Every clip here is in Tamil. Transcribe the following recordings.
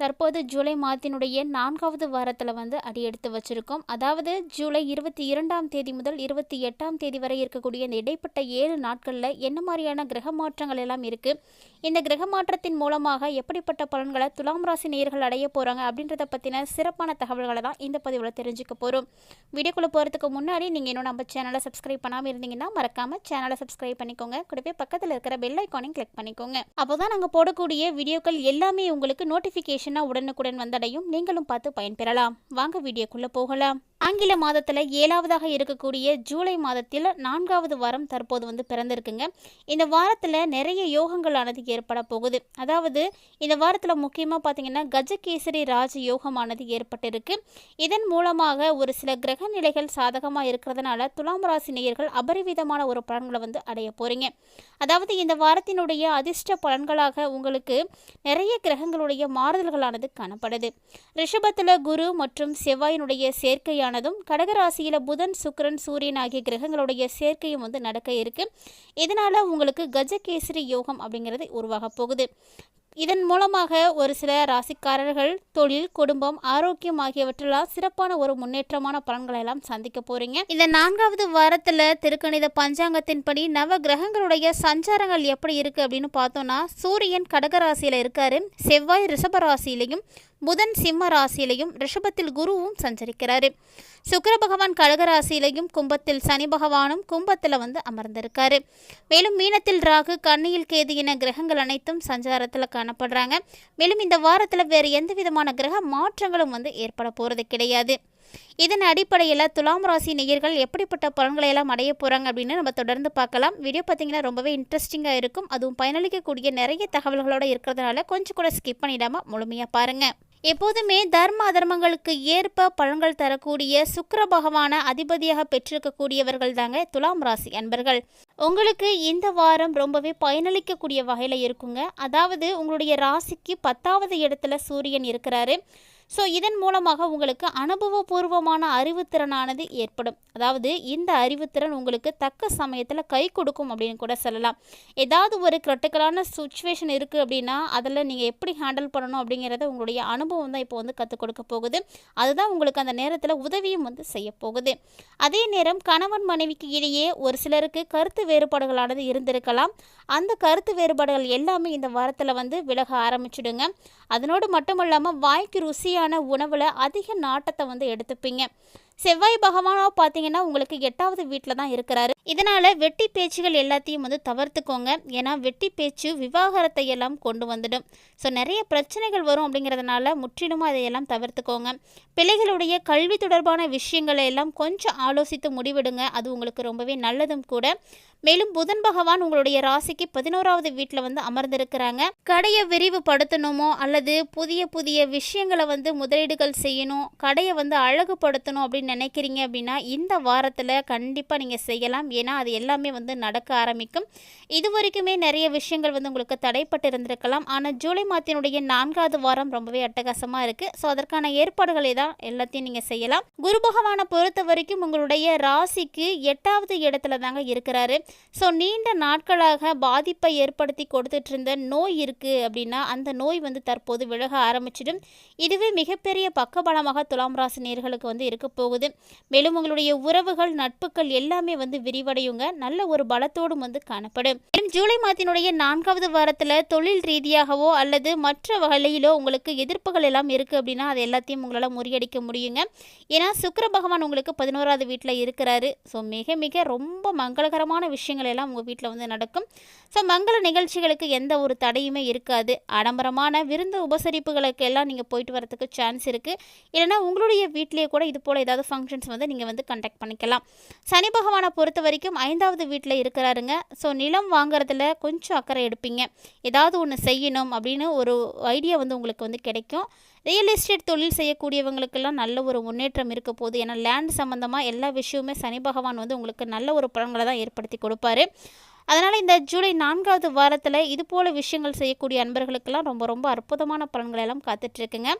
தற்போது ஜூலை மாதத்தினுடைய நான்காவது வாரத்தில் வந்து அடியெடுத்து வச்சிருக்கோம். அதாவது ஜூலை இருபத்தி இரண்டாம் தேதி முதல் இருபத்தி எட்டாம் தேதி வரை இருக்கக்கூடிய இந்த இடைப்பட்ட ஏழு நாட்களில் என்ன மாதிரியான கிரக மாற்றங்கள் எல்லாம் இருக்குது இந்த கிரக மாற்றத்தின் மூலமாக எப்படிப்பட்ட பலன்களை துலாம் ராசி நேயர்கள் அடைய போகிறாங்க அப்படின்றத பற்றின சிறப்பான தகவல்களை தான் இந்த பதிவில் தெரிஞ்சுக்க போகிறோம் வீடியோக்குள்ளே போகிறதுக்கு முன்னாடி நீங்கள் இன்னும் நம்ம சேனலை சப்ஸ்கிரைப் பண்ணாமல் இருந்தீங்கன்னா மறக்காமல் சேனலை சப்ஸ்கிரைப் பண்ணிக்கோங்க. கூடவே பக்கத்தில் இருக்கிற பெல் ஐக்கானையும் கிளிக் பண்ணிக்கோங்க. அப்போ தான் நாங்கள் போடக்கூடிய வீடியோக்கள் எல்லாமே உங்களுக்கு நோட்டிஃபிகேஷன் நோட்டிஃபிகேஷனாக உடனுக்குடன் வந்தடையும். நீங்களும் பார்த்து பயன்பெறலாம். வாங்க வீடியோக்குள்ளே போகலாம். ஆங்கில மாதத்தில் ஏழாவதாக இருக்கக்கூடிய ஜூலை மாதத்தில் நான்காவது வாரம் தற்போது வந்து பிறந்திருக்குங்க. இந்த வாரத்தில் நிறைய யோகங்களானது ஏற்பட போகுது. அதாவது இந்த வாரத்தில் முக்கியமாக பார்த்தீங்கன்னா கஜகேசரி ராஜ யோகமானது ஏற்பட்டிருக்கு. இதன் மூலமாக ஒரு சில கிரக நிலைகள் சாதகமாக இருக்கிறதுனால துலாம் ராசி நேயர்கள் அபரிவிதமான ஒரு பலன்களை வந்து அடைய போகிறீங்க அதாவது இந்த வாரத்தினுடைய அதிர்ஷ்ட பலன்களாக உங்களுக்கு நிறைய கிரகங்களுடைய மாறுதல்கள் மாறுதல்களானது காணப்படுது. ரிஷபத்தில் குரு மற்றும் செவ்வாயினுடைய சேர்க்கையானதும் கடகராசியில் புதன் சுக்கிரன் சூரியன் ஆகிய கிரகங்களுடைய சேர்க்கையும் வந்து நடக்க இருக்கு. இதனால உங்களுக்கு கஜகேசரி யோகம் அப்படிங்கிறது உருவாக போகுது. இதன் மூலமாக ஒரு சில ராசிக்காரர்கள் தொழில் குடும்பம் ஆரோக்கியம் ஆகியவற்றெல்லாம் சிறப்பான ஒரு முன்னேற்றமான பலன்களை எல்லாம் சந்திக்க போறீங்க. இந்த நான்காவது வாரத்துல திருக்கணித பஞ்சாங்கத்தின்படி நவ கிரகங்களுடைய சஞ்சாரங்கள் எப்படி இருக்கு அப்படின்னு பார்த்தோம்னா சூரியன் கடகராசியில இருக்காரு செவ்வாய் ரிஷப ராசியிலையும் புதன் சிம்ம ராசியிலையும் ரிஷபத்தில் குருவும் சஞ்சரிக்கிறாரு. சுக்கர பகவான் கடகராசியிலையும் கும்பத்தில் சனி பகவானும் கும்பத்தில் வந்து அமர்ந்திருக்காரு. மேலும் மீனத்தில் ராகு கண்ணியில் கேது என கிரகங்கள் அனைத்தும் சஞ்சாரத்தில் காணப்படுறாங்க. மேலும் இந்த வாரத்தில் வேறு எந்த விதமான கிரக மாற்றங்களும் வந்து ஏற்பட போகிறது கிடையாது. இதன் அடிப்படையில் துலாம் ராசி நேயர்கள் எப்படிப்பட்ட பலன்களை எல்லாம் அடைய போகிறாங்க அப்படின்னு நம்ம தொடர்ந்து பார்க்கலாம். வீடியோ பார்த்தீங்கன்னா ரொம்பவே இன்ட்ரெஸ்டிங்காக இருக்கும். அதுவும் பயனளிக்கக்கூடிய நிறைய தகவல்களோடு இருக்கிறதுனால கொஞ்சம் கூட ஸ்கிப் பண்ணிடாமல் முழுமையாக பாருங்கள் எப்போதுமே தர்ம அதர்மங்களுக்கு ஏற்ப பழங்கள் தரக்கூடிய சுக்கர பகவான அதிபதியாக பெற்றிருக்கக்கூடியவர்கள் தாங்க துலாம் ராசி அன்பர்கள். உங்களுக்கு இந்த வாரம் ரொம்பவே பயனளிக்கக்கூடிய வகையில் இருக்குங்க. அதாவது உங்களுடைய ராசிக்கு பத்தாவது இடத்துல சூரியன் இருக்கிறாரு. ஸோ இதன் மூலமாக உங்களுக்கு அனுபவபூர்வமான அறிவுத்திறனானது ஏற்படும். அதாவது இந்த அறிவுத்திறன் உங்களுக்கு தக்க சமயத்தில் கை கொடுக்கும் அப்படின்னு கூட சொல்லலாம். ஏதாவது ஒரு கிரிட்டிக்கலான சுச்சுவேஷன் இருக்குது அப்படின்னா அதில் நீங்கள் எப்படி ஹேண்டில் பண்ணணும் அப்படிங்கிறத உங்களுடைய அனுபவம் தான் இப்போ வந்து கற்றுக் கொடுக்க போகுது. அதுதான் உங்களுக்கு அந்த நேரத்தில் உதவியும் வந்து செய்ய போகுது. அதே நேரம் கணவன் மனைவிக்கு இடையே ஒரு சிலருக்கு கருத்து வேறுபாடுகளானது இருந்திருக்கலாம். அந்த கருத்து வேறுபாடுகள் எல்லாமே இந்த வாரத்தில் வந்து விலக ஆரம்பிச்சிடுங்க. அதனோடு மட்டும் இல்லாமல் வாய்க்கு ருசி ருசியான உணவில் அதிக நாட்டத்தை வந்து எடுத்துப்பீங்க. செவ்வாய் பகவானாக பார்த்தீங்கன்னா உங்களுக்கு எட்டாவது வீட்டில் தான் இருக்கிறாரு. இதனால் வெட்டி பேச்சுகள் எல்லாத்தையும் வந்து தவிர்த்துக்கோங்க. ஏன்னா வெட்டி பேச்சு விவாகரத்தை எல்லாம் கொண்டு வந்துடும். ஸோ நிறைய பிரச்சனைகள் வரும் அப்படிங்கிறதுனால முற்றிலும் அதையெல்லாம் தவிர்த்துக்கோங்க. பிள்ளைகளுடைய கல்வி தொடர்பான விஷயங்களை எல்லாம் கொஞ்சம் ஆலோசித்து முடிவெடுங்க. அது உங்களுக்கு ரொம்பவே நல்லதும் கூட. மேலும் புதன் பகவான் உங்களுடைய ராசிக்கு பதினோராவது வீட்டில் வந்து அமர்ந்திருக்கிறாங்க. கடையை விரிவுபடுத்தணுமோ அல்லது புதிய புதிய விஷயங்களை வந்து முதலீடுகள் செய்யணும் கடையை வந்து அழகுபடுத்தணும் அப்படின்னு நினைக்கிறீங்க அப்படின்னா இந்த வாரத்தில் கண்டிப்பாக நீங்கள் செய்யலாம். ஏன்னா அது எல்லாமே வந்து நடக்க ஆரம்பிக்கும். இது வரைக்குமே நிறைய விஷயங்கள் வந்து உங்களுக்கு தடைப்பட்டு இருந்திருக்கலாம். ஆனால் ஜூலை மாதத்தினுடைய நான்காவது வாரம் ரொம்பவே அட்டகாசமாக இருக்குது ஸோ அதற்கான ஏற்பாடுகளை தான் எல்லாத்தையும் நீங்கள் செய்யலாம். குரு பகவானை பொறுத்த வரைக்கும் உங்களுடைய ராசிக்கு எட்டாவது இடத்துல தாங்க இருக்கிறாரு. ஸோ நீண்ட நாட்களாக பாதிப்பை ஏற்படுத்தி கொடுத்துட்டு இருந்த நோய் இருக்குது அப்படின்னா அந்த நோய் வந்து தற்போது விலக ஆரம்பிச்சிடும். இதுவே மிகப்பெரிய பக்கபலமாக துலாம் ராசி நேர்களுக்கு வந்து இருக்க போகுது. மேலும் உங்களுடைய உறவுகள் நட்புகள் எல்லாமே வந்து விரிவடையுங்க. நல்ல ஒரு பலத்தோடும் வந்து காணப்படும். மேலும் ஜூலை மாதத்தினுடைய நான்காவது வாரத்தில் தொழில் ரீதியாகவோ அல்லது மற்ற வகையிலோ உங்களுக்கு எதிர்ப்புகள் எல்லாம் இருக்குது அப்படின்னா அது எல்லாத்தையும் உங்களால் முறியடிக்க முடியுங்க. ஏன்னா சுக்கர பகவான் உங்களுக்கு பதினோராவது வீட்டில் இருக்கிறாரு. ஸோ மிக மிக ரொம்ப மங்களகரமான விஷயங்கள் எல்லாம் உங்கள் வீட்டில் வந்து நடக்கும். ஸோ மங்கள நிகழ்ச்சிகளுக்கு எந்த ஒரு தடையுமே இருக்காது. ஆடம்பரமான விருந்து உபசரிப்புகளுக்கு எல்லாம் நீங்கள் போயிட்டு வரதுக்கு சான்ஸ் இருக்குது இல்லைனா உங்களுடைய வீட்டிலேயே கூட இது போல் ஏதாவது ஃபங்க்ஷன்ஸ் வந்து நீங்கள் வந்து கண்டக்ட் பண்ணிக்கலாம். சனி பகவானை பொறுத்த வரைக்கும் ஐந்தாவது வீட்டில் இருக்கிறாருங்க. ஸோ நிலம் வாங்குறதுல கொஞ்சம் அக்கறை எடுப்பீங்க. ஏதாவது ஒன்று செய்யணும் அப்படின்னு ஒரு ஐடியா வந்து உங்களுக்கு வந்து கிடைக்கும். ரியல் எஸ்டேட் தொழில் செய்யக்கூடியவங்களுக்கெல்லாம் நல்ல ஒரு முன்னேற்றம் இருக்க போகுது. ஏன்னா லேண்ட் சம்மந்தமாக எல்லா விஷயமுமே சனி பகவான் வந்து உங்களுக்கு நல்ல ஒரு பலன்களை தான் ஏற்படுத்தி கொடுப்பாரு. அதனால் இந்த ஜூலை நான்காவது வாரத்தில் இது போல் விஷயங்கள் செய்யக்கூடிய அன்பர்களுக்கெல்லாம் ரொம்ப ரொம்ப அற்புதமான பலன்களெல்லாம் காத்துட்ருக்குங்க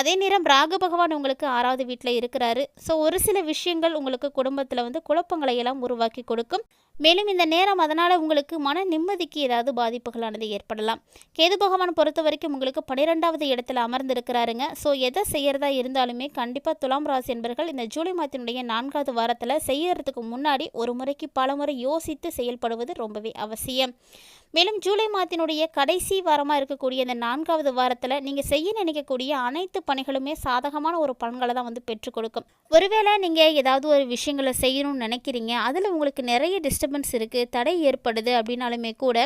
அதே நேரம் ராகு பகவான் உங்களுக்கு ஆறாவது வீட்டில் இருக்கிறாரு. ஸோ ஒரு சில விஷயங்கள் உங்களுக்கு குடும்பத்தில் வந்து குழப்பங்களை எல்லாம் உருவாக்கி கொடுக்கும். மேலும் இந்த நேரம் அதனால் உங்களுக்கு மன நிம்மதிக்கு ஏதாவது பாதிப்புகளானது ஏற்படலாம். கேது பகவான் பொறுத்த வரைக்கும் உங்களுக்கு பன்னிரெண்டாவது இடத்துல அமர்ந்திருக்கிறாருங்க. ஸோ எதை செய்கிறதா இருந்தாலுமே கண்டிப்பாக துலாம் ராசி என்பர்கள் இந்த ஜூலை மாதத்தினுடைய நான்காவது வாரத்தில் செய்யறதுக்கு முன்னாடி ஒரு முறைக்கு பல முறை யோசித்து செயல்படுவது ரொம்பவே அவசியம். மேலும் ஜூலை மாதத்தினுடைய கடைசி வாரமாக இருக்கக்கூடிய இந்த நான்காவது வாரத்தில் நீங்கள் செய்ய நினைக்கக்கூடிய அனைத்து பணிகளுமே சாதகமான ஒரு பலன்களை தான் வந்து பெற்றுக் கொடுக்கும். ஒருவேளை நீங்கள் ஏதாவது ஒரு விஷயங்களை செய்யணும்னு நினைக்கிறீங்க. அதில் உங்களுக்கு நிறைய டிஸ்டர்பன்ஸ் இருக்குது தடை ஏற்படுது அப்படின்னாலுமே கூட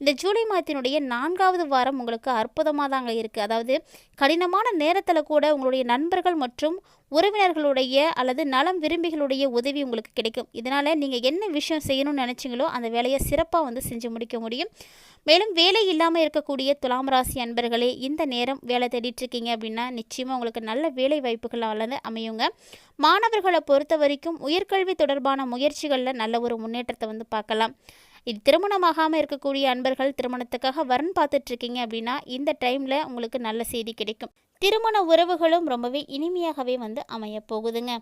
இந்த ஜூலை மாதத்தினுடைய நான்காவது வாரம் உங்களுக்கு அற்புதமாக தாங்க இருக்குது அதாவது கடினமான நேரத்தில் கூட உங்களுடைய நண்பர்கள் மற்றும் உறவினர்களுடைய அல்லது நலம் விரும்பிகளுடைய உதவி உங்களுக்கு கிடைக்கும். இதனால் நீங்கள் என்ன விஷயம் செய்யணும்னு நினச்சிங்களோ அந்த வேலையை சிறப்பாக வந்து செஞ்சு முடிக்க முடியும். மேலும் வேலை இல்லாமல் இருக்கக்கூடிய துலாம் ராசி அன்பர்களே இந்த நேரம் வேலை தேடிட்டு இருக்கீங்க அப்படின்னா நிச்சயமாக உங்களுக்கு நல்ல வேலை வாய்ப்புகள் அல்லது அமையுங்க. மாணவர்களை பொறுத்த வரைக்கும் உயர்கல்வி தொடர்பான முயற்சிகளில் நல்ல ஒரு முன்னேற்றத்தை வந்து பார்க்கலாம். இது திருமணமாகாமல் இருக்கக்கூடிய அன்பர்கள் திருமணத்துக்காக வரன் பார்த்துட்டு இருக்கீங்க அப்படின்னா இந்த டைமில் உங்களுக்கு நல்ல செய்தி கிடைக்கும். திருமண உறவுகளும் ரொம்பவே இனிமையாகவே வந்து அமைய போகுதுங்க.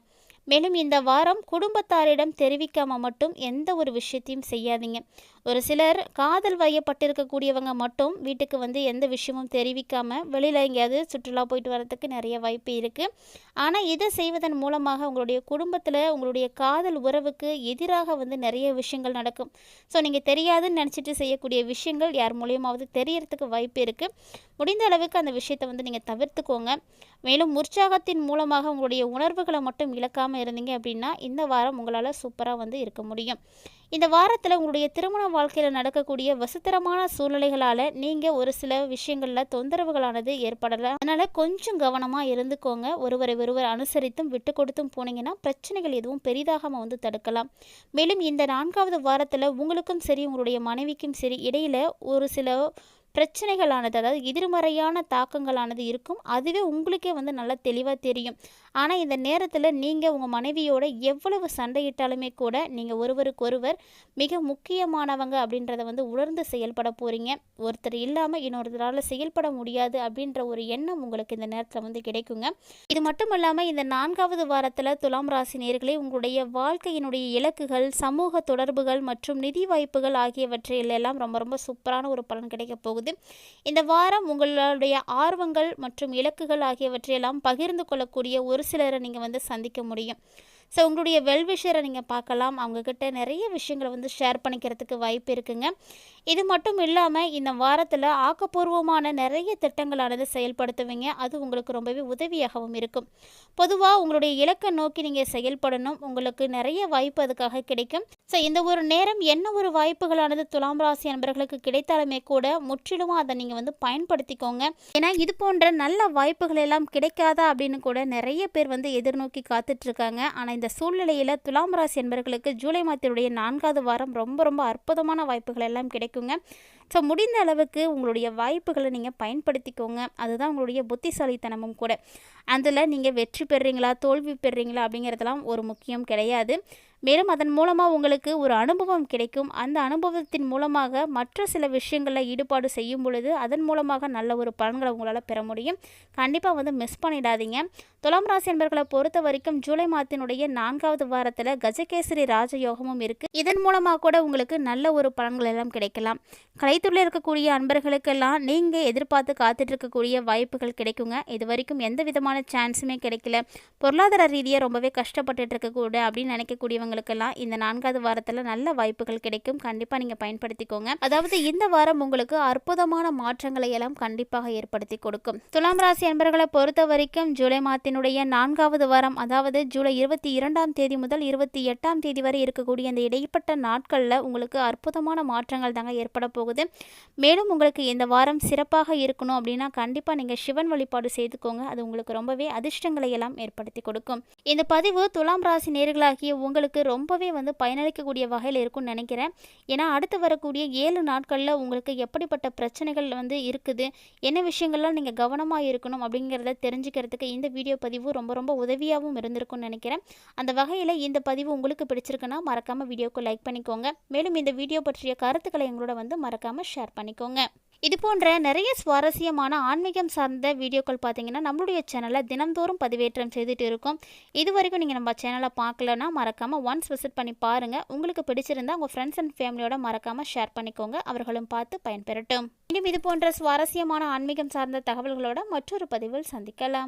மேலும் இந்த வாரம் குடும்பத்தாரிடம் தெரிவிக்காமல் மட்டும் எந்த ஒரு விஷயத்தையும் செய்யாதீங்க. ஒரு சிலர் காதல் வயப்பட்டிருக்கக்கூடியவங்க மட்டும் வீட்டுக்கு வந்து எந்த விஷயமும் தெரிவிக்காமல் வெளியில் எங்கேயாவது சுற்றுலா போயிட்டு வரதுக்கு நிறைய வாய்ப்பு இருக்குது ஆனால் இதை செய்வதன் மூலமாக உங்களுடைய குடும்பத்தில் உங்களுடைய காதல் உறவுக்கு எதிராக வந்து நிறைய விஷயங்கள் நடக்கும். ஸோ நீங்கள் தெரியாதுன்னு நினச்சிட்டு செய்யக்கூடிய விஷயங்கள் யார் மூலியமாவது தெரியறதுக்கு வாய்ப்பு இருக்குது முடிந்த அளவுக்கு அந்த விஷயத்தை வந்து நீங்கள் தவிர்த்துக்கோங்க. மேலும் உற்சாகத்தின் மூலமாக உங்களுடைய உணர்வுகளை மட்டும் இழக்காமல் இருந்தீங்க அப்படின்னா இந்த வாரம் உங்களால் சூப்பராக வந்து இருக்க முடியும். இந்த வாரத்தில் உங்களுடைய திருமண வாழ்க்கையில் நடக்கக்கூடிய வசத்திரமான சூழ்நிலைகளால் நீங்கள் ஒரு சில விஷயங்களில் தொந்தரவுகளானது ஏற்படலாம் அதனால் கொஞ்சம் கவனமாக இருந்துக்கோங்க. ஒருவரை ஒருவர் அனுசரித்தும் விட்டு கொடுத்தும் போனீங்கன்னா பிரச்சனைகள் எதுவும் பெரிதாகாமல் வந்து தடுக்கலாம். மேலும் இந்த நான்காவது வாரத்தில் உங்களுக்கும் சரி உங்களுடைய மனைவிக்கும் சரி இடையில் ஒரு சில பிரச்சனைகளானது அதாவது எதிர்மறையான தாக்கங்களானது இருக்கும். அதுவே உங்களுக்கே வந்து நல்லா தெளிவாக தெரியும். ஆனால் இந்த நேரத்தில் நீங்கள் உங்கள் மனைவியோட எவ்வளவு சண்டையிட்டாலுமே கூட நீங்கள் ஒருவருக்கொருவர் மிக முக்கியமானவங்க அப்படின்றத வந்து உணர்ந்து செயல்பட போகிறீங்க ஒருத்தர் இல்லாமல் இன்னொருத்தரால் செயல்பட முடியாது அப்படின்ற ஒரு எண்ணம் உங்களுக்கு இந்த நேரத்தில் வந்து கிடைக்குங்க. இது மட்டும் இல்லாமல் இந்த நான்காவது வாரத்தில் துலாம் ராசி நேர்களே உங்களுடைய வாழ்க்கையினுடைய இலக்குகள் சமூக தொடர்புகள் மற்றும் நிதி வாய்ப்புகள் ஆகியவற்றையிலெல்லாம் ரொம்ப ரொம்ப சூப்பரான ஒரு பலன் கிடைக்க போகுது. இந்த வாரம் உங்களுடைய ஆர்வங்கள் மற்றும் இலக்குகள் ஆகியவற்றையெல்லாம் பகிர்ந்து கொள்ளக்கூடிய ஒரு சிலரை நீங்கள் வந்து சந்திக்க முடியும். ஸோ உங்களுடைய வெல்விஷரை நீங்கள் பார்க்கலாம். அவங்கக்கிட்ட நிறைய விஷயங்களை வந்து ஷேர் பண்ணிக்கிறதுக்கு வாய்ப்பு இருக்குங்க. இது மட்டும் இல்லாமல் இந்த வாரத்தில் ஆக்கப்பூர்வமான நிறைய திட்டங்களானது செயல்படுத்துவீங்க. அது உங்களுக்கு ரொம்பவே உதவியாகவும் இருக்கும். பொதுவாக உங்களுடைய இலக்கை நோக்கி நீங்கள் செயல்படணும். உங்களுக்கு நிறைய வாய்ப்பு அதுக்காக கிடைக்கும். ஸோ இந்த ஒரு நேரம் என்ன ஒரு வாய்ப்புகளானது துலாம் ராசி நண்பர்களுக்கு கிடைத்தாலுமே கூட முற்றிலுமாக அதை நீங்கள் வந்து பயன்படுத்திக்கோங்க. ஏன்னா இது போன்ற நல்ல வாய்ப்புகள் எல்லாம் கிடைக்காதா அப்படின்னு கூட நிறைய பேர் வந்து எதிர்நோக்கி காத்துட்ருக்காங்க. ஆனால் இந்த சூழ்நிலையில் துலாம் ராசி என்பவர்களுக்கு ஜூலை மாதத்தினுடைய நான்காவது வாரம் ரொம்ப ரொம்ப அற்புதமான வாய்ப்புகள் எல்லாம் கிடைக்கும். கிடைக்குங்க ஸோ முடிந்த அளவுக்கு உங்களுடைய வாய்ப்புகளை நீங்கள் பயன்படுத்திக்கோங்க. அதுதான் உங்களுடைய புத்திசாலித்தனமும் கூட. அதில் நீங்கள் வெற்றி பெறுறீங்களா தோல்வி பெறுறீங்களா அப்படிங்கிறதெல்லாம் ஒரு முக்கியம் கிடையாது. மேலும் அதன் மூலமாக உங்களுக்கு ஒரு அனுபவம் கிடைக்கும். அந்த அனுபவத்தின் மூலமாக மற்ற சில விஷயங்களில் ஈடுபாடு செய்யும் பொழுது அதன் மூலமாக நல்ல ஒரு பலன்களை உங்களால் பெற முடியும். கண்டிப்பாக வந்து மிஸ் பண்ணிடாதீங்க. துலாம் ராசி என்பர்களை பொறுத்த வரைக்கும் ஜூலை மாதத்தினுடைய நான்காவது வாரத்தில் கஜகேசரி ராஜயோகமும் இருக்குது இதன் மூலமாக கூட உங்களுக்கு நல்ல ஒரு பலன்கள் எல்லாம் கிடைக்கலாம். கலைத்துறையில் இருக்கக்கூடிய அன்பர்களுக்கெல்லாம் நீங்கள் எதிர்பார்த்து காத்துட்டு இருக்கக்கூடிய வாய்ப்புகள் கிடைக்குங்க. இது வரைக்கும் எந்த விதமான சான்ஸுமே கிடைக்கல. பொருளாதார ரீதியாக ரொம்பவே கஷ்டப்பட்டுட்டு இருக்கக்கூட அப்படின்னு நினைக்கக்கூடியவங்களுக்கெல்லாம் இந்த நான்காவது வாரத்தில் நல்ல வாய்ப்புகள் கிடைக்கும். கண்டிப்பாக நீங்கள் பயன்படுத்திக்கோங்க. அதாவது இந்த வாரம் உங்களுக்கு அற்புதமான மாற்றங்களை எல்லாம் கண்டிப்பாக ஏற்படுத்தி கொடுக்கும். துலாம் ராசி அன்பர்களை பொறுத்த வரைக்கும் ஜூலை மாதத்தினுடைய நான்காவது வாரம் அதாவது ஜூலை இருபத்தி இரண்டாம் தேதி முதல் இருபத்தி எட்டாம் தேதி வரை இருக்கக்கூடிய இந்த இடைப்பட்ட நாட்களில் உங்களுக்கு அற்புதமான மாற்றங்கள் தாங்க ஏற்பட போகுது. மேலும் உங்களுக்கு இந்த வாரம் சிறப்பாக இருக்கணும் அப்படின்னா கண்டிப்பாக நீங்கள் சிவன் வழிபாடு செய்துக்கோங்க. அது உங்களுக்கு ரொம்பவே அதிர்ஷ்டங்களை எல்லாம் ஏற்படுத்தி கொடுக்கும். இந்த பதிவு துலாம் ராசி நேர்களாகிய உங்களுக்கு ரொம்பவே வந்து பயனளிக்கக்கூடிய வகையில் இருக்கும்னு நினைக்கிறேன். ஏன்னா அடுத்து வரக்கூடிய ஏழு நாட்களில் உங்களுக்கு எப்படிப்பட்ட பிரச்சனைகள் வந்து இருக்குது என்ன விஷயங்கள்லாம் நீங்கள் கவனமாக இருக்கணும் அப்படிங்கிறத தெரிஞ்சுக்கிறதுக்கு இந்த வீடியோ பதிவு ரொம்ப ரொம்ப உதவியாகவும் இருந்திருக்கும்னு நினைக்கிறேன். அந்த வகையில் இந்த பதிவு உங்களுக்கு பிடிச்சிருக்குன்னா மறக்காமல் வீடியோக்கு லைக் பண்ணிக்கோங்க. மேலும் இந்த வீடியோ பற்றிய கருத்துக்களை எங்களோட வந்து மறக்காமல் ஷேர் பண்ணிக்கோங்க. இது போன்ற நிறைய சுவாரஸ்யமான ஆன்மீகம் சார்ந்த வீடியோக்கள் பார்த்தீங்கன்னா நம்மளுடைய சேனலை தினம்தோறும் பதிவேற்றம் செய்துட்டு இருக்கோம். இது வரைக்கும் நீங்கள் நம்ம சேனலை பார்க்கலன்னா மறக்காமல் ஒன்ஸ் விசிட் பண்ணி பாருங்கள் உங்களுக்கு பிடிச்சிருந்தா உங்கள் ஃப்ரெண்ட்ஸ் அண்ட் ஃபேமிலியோட மறக்காமல் ஷேர் பண்ணிக்கோங்க. அவர்களும் பார்த்து பயன்பெறட்டும். இன்னும் இது போன்ற சுவாரஸ்யமான ஆன்மீகம் சார்ந்த தகவல்களோட மற்றொரு பதிவில் சந்திக்கலாம்.